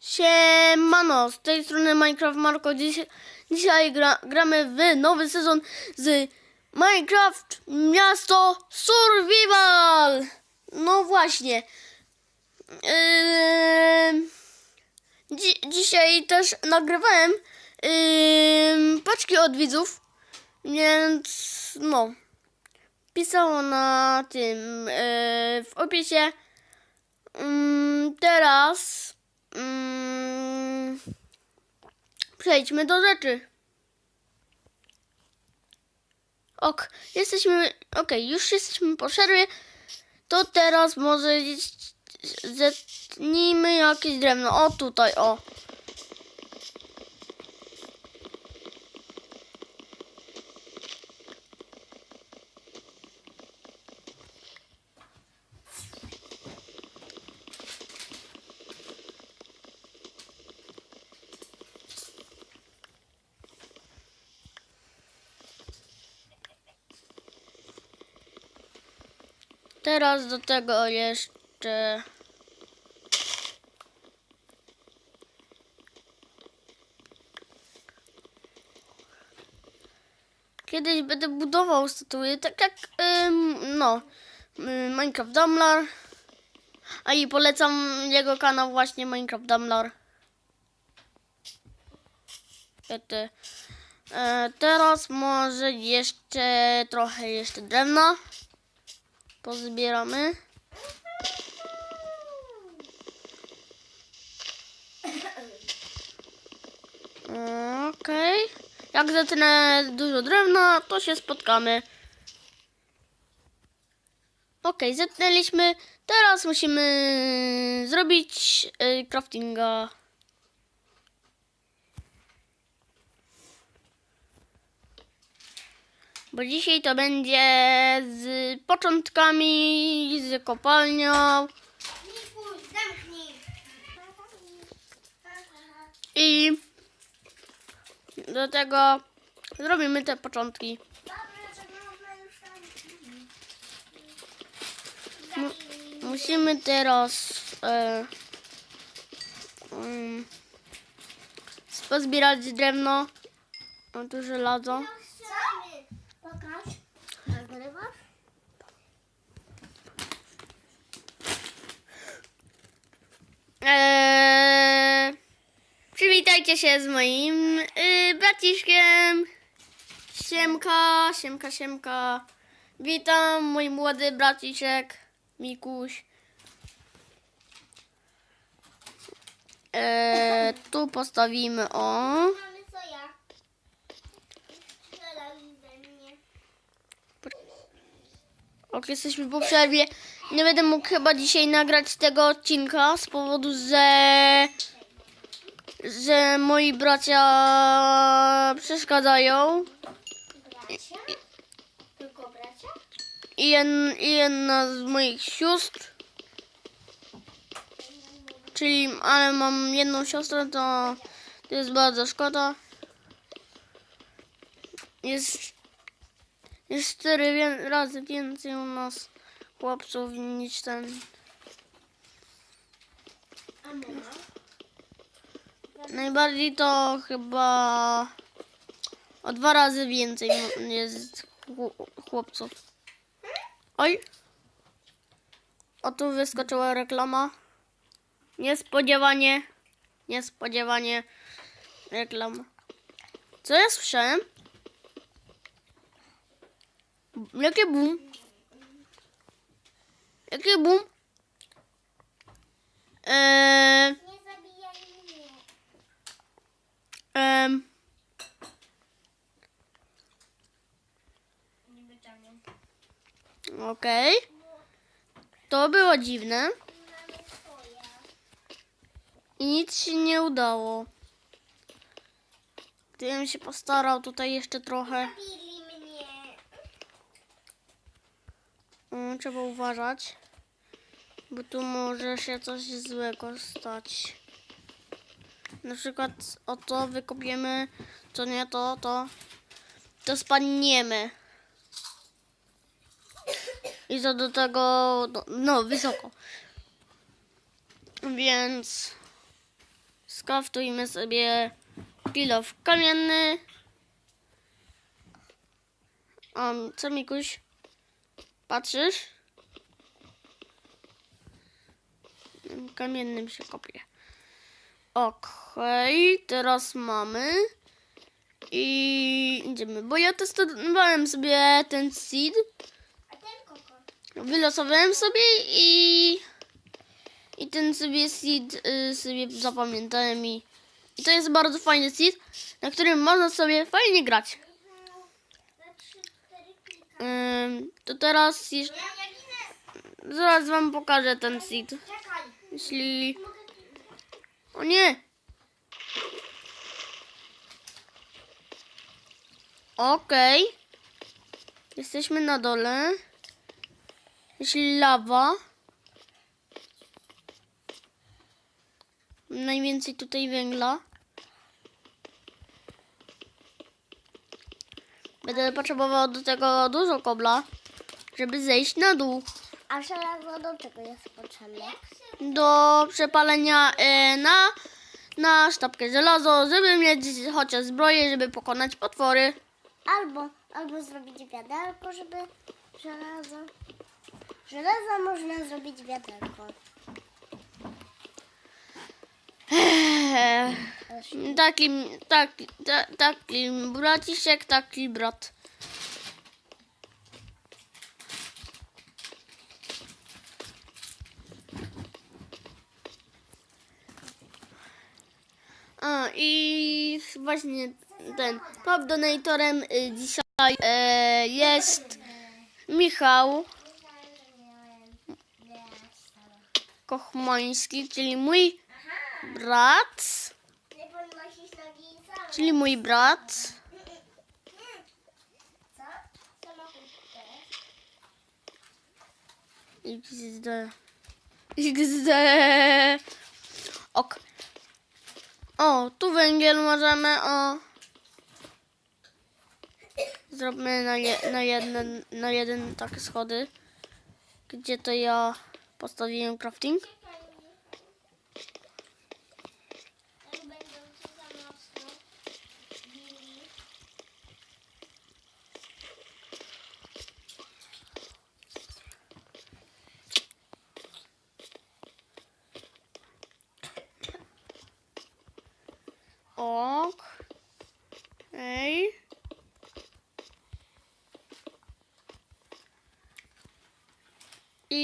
Siemano, z tej strony Minecraft Marko. Dziś, dzisiaj gra, gramy w nowy sezon z Minecraft Miasto Survival. No właśnie. Dzi dzisiaj też nagrywałem paczki od widzów, więc no. Pisało na tym yy, w opisie. Teraz mm, przejdźmy do rzeczy. Ok, jesteśmy. Okej, już jesteśmy po przerwie. To teraz może zetnijmy jakieś drewno. O tutaj, o. Teraz do tego jeszcze. Kiedyś będę budował statuły, tak jak ym, no Minecraft Dumbler. A i polecam jego kanał właśnie Minecraft Dumbler. Te- E, teraz może jeszcze trochę jeszcze drewna pozbieramy. Okej. Jak zetnę dużo drewna, to się spotkamy. Okej, zetnęliśmy. Teraz musimy zrobić y, craftinga. Bo dzisiaj to będzie z początkami, z kopalnią i do tego zrobimy te początki. Mu- musimy teraz e, um, pozbierać drewno. O, tu żelazo. Pokaż. Nagrywasz? Eee, przywitajcie się z moim y, braciszkiem. Siemka, siemka, siemka. Witam, mój młody braciszek, Mikuś. Eee, tu postawimy o. Ok, jesteśmy po przerwie. Nie będę mógł chyba dzisiaj nagrać tego odcinka z powodu, że że moi bracia przeszkadzają Bracia? Tylko bracia? i, jed, i jedna z moich sióstr, czyli ale mam jedną siostrę, to, to jest bardzo szkoda. Jest jest cztery razy więcej u nas chłopców niż ten. Najbardziej to chyba o dwa razy więcej jest chłopców. Oj! O tu wyskoczyła reklama. Niespodziewanie. Niespodziewanie reklama. Co ja słyszałem? Jakie bum? Jakie bum? Eee. Okej. To było dziwne. I nic się nie udało. Gdybym się postarał tutaj jeszcze trochę mnie. Mm, trzeba uważać. Bo tu może się coś złego stać. Na przykład o to wykopiemy, co nie to, to, to spadniemy. I to do tego, no, no wysoko. Więc Skaftujmy sobie kilof kamienny. O, co Mikuś? Patrzysz? Tym Kamiennym się kopie. Okej, teraz mamy. I idziemy, bo ja testowałem sobie ten seed. A ten koko. Wylosowałem sobie i. I ten sobie seed y, sobie zapamiętałem i. I to jest bardzo fajny seed, na którym można sobie fajnie grać. Ym, to teraz jeszcze. Zaraz wam pokażę ten seed. Czekaj. Jeśli. O nie! Okej. Jesteśmy na dole. Jeśli lawa. Najwięcej tutaj węgla. Będę potrzebował do tego dużo kobla, żeby zejść na dół. A żelazo do czego jest potrzebne? do przepalenia e, na, na sztabkę żelazo, żeby mieć chociaż zbroję, żeby pokonać potwory. Albo, albo zrobić wiaderko, żeby żelazo. Żelazo można zrobić wiaderko. Eee, Też taki, ta, taki braciszek, taki brat. I właśnie ten top donatorem y, dzisiaj e, jest Michał Kochmański, czyli mój brat. Czyli mój brat. XD. XD. Ok. O, tu węgiel możemy, o. Zróbmy na, je, na, jeden, na jeden takie schody. Gdzie to ja postawiłem crafting? Jak będą ci za mocno bili. Ok. Ej. I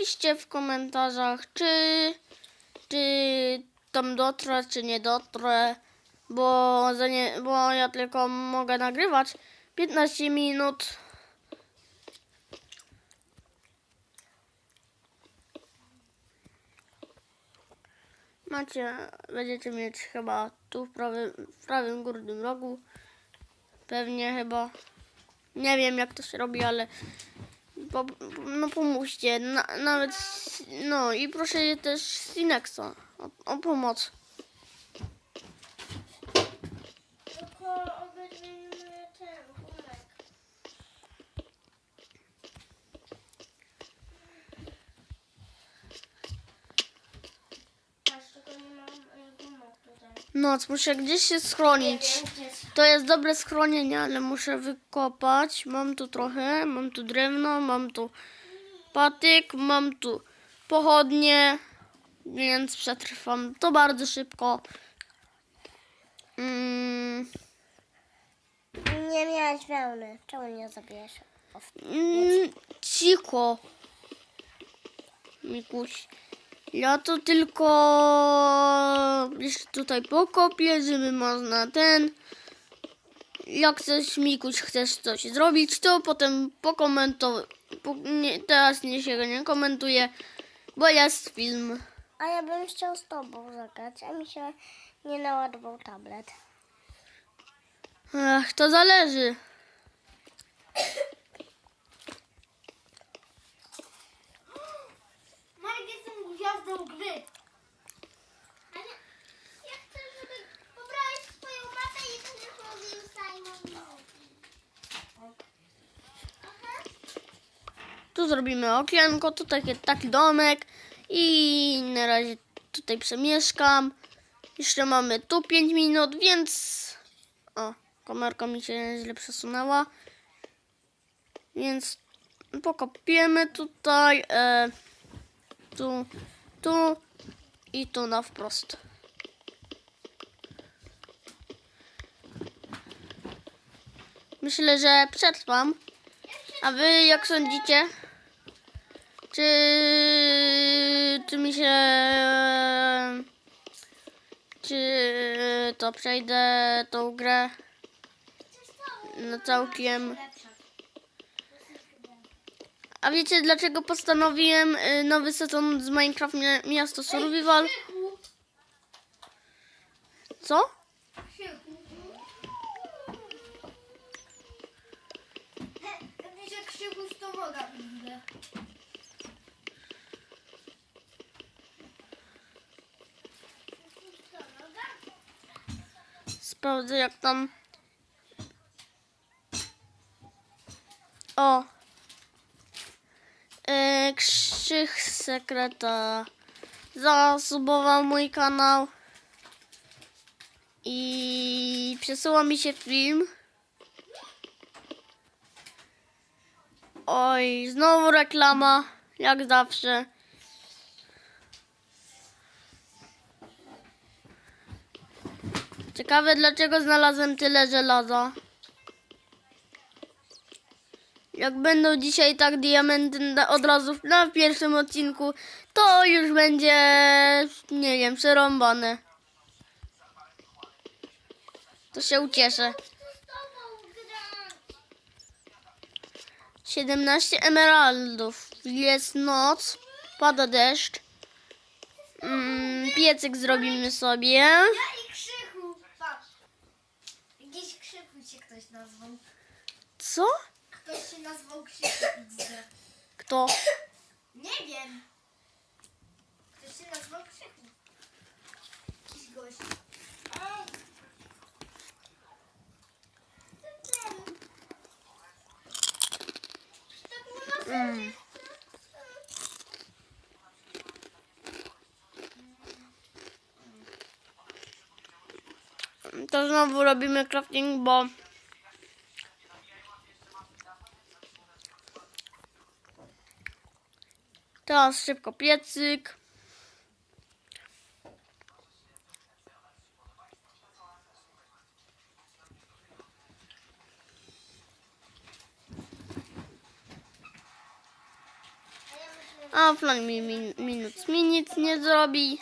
napiszcie w komentarzach, czy, czy tam dotrę, czy nie dotrę, bo, za nie, bo ja tylko mogę nagrywać 15 minut. Macie, będziecie mieć chyba tu w prawym, w prawym górnym rogu. Pewnie chyba. Nie wiem jak to się robi, ale po, no pomóżcie. Na, nawet, no i proszę też Sinexa o, o pomoc. Tylko obejrzyjmy ten gumek. Patrz, tylko nie mam e, gumek tutaj. Noc, muszę gdzieś się schronić. To jest dobre schronienie, ale muszę wykopać. Mam tu trochę, mam tu drewno, mam tu patyk, mam tu pochodnie, więc przetrwam to bardzo szybko. Mm, Nie miałaś wełny. Czemu nie zabierz? mm, cicho. Mikuś. Ja to tylko jeszcze tutaj pokopię, żeby można ten. Jak chcesz, Mikuś, chcesz coś zrobić, to potem pokomentuj. Po, nie, teraz nie się nie komentuje, bo jest film. A ja bym chciał z tobą zagrać, a mi się nie naładował tablet. Ach, to zależy. Marek, jestem gwiazdą gry. Tu zrobimy okienko, tu taki, taki domek I na razie tutaj przemieszkam. Jeszcze mamy tu 5 minut, więc... O, kamerka mi się źle przesunęła. Więc pokopiemy tutaj. E, tu, tu i tu na wprost. Myślę, że przetrwam. A wy jak sądzicie? Czy, czy mi się. Czy to przejdę tą grę na całkiem. A wiecie dlaczego postanowiłem y, nowy sezon z Minecraft Mia- Miasto Survival? Co? Noga widzę. Sprawdzę jak tam. O. E, Krzych Sekreta zasubował mój kanał i przesyła mi się film. Oj, znowu reklama, jak zawsze. Ciekawe dlaczego znalazłem tyle żelaza. Jak będą dzisiaj tak diamenty od razu na pierwszym odcinku, to już będzie, nie wiem, przerąbane. To się ucieszę. Chcę z tobą grać. 17 emeraldów. Jest noc, pada deszcz. Mm, piecyk zrobimy sobie. Ja i krzychu. Patrz. Gdzieś krzychu się ktoś nazwał. Co? Ktoś się nazwał krzychu XD. Kto? Nie wiem. Ktoś się nazwał krzychu. Jakiś gość. Mm. To znowu robimy crafting, bo teraz szybko piecyk. A plan mi min, minut mi nic nie zrobi.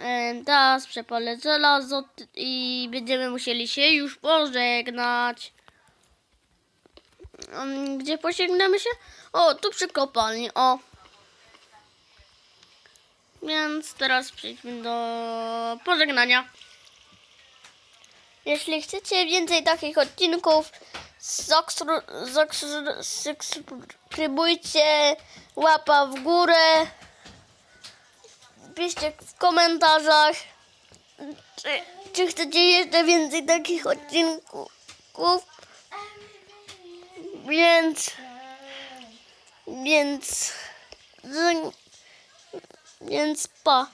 E, Teraz przepalę żelazo i będziemy musieli się już pożegnać. Gdzie pożegnamy się? O, tu przy kopalni, o. Więc teraz przejdźmy do pożegnania. Jeśli chcecie więcej takich odcinków, subskrybujcie, łapa w górę. Piszcie w komentarzach, czy, czy chcecie jeszcze więcej takich odcinków. Więc, więc, więc pa.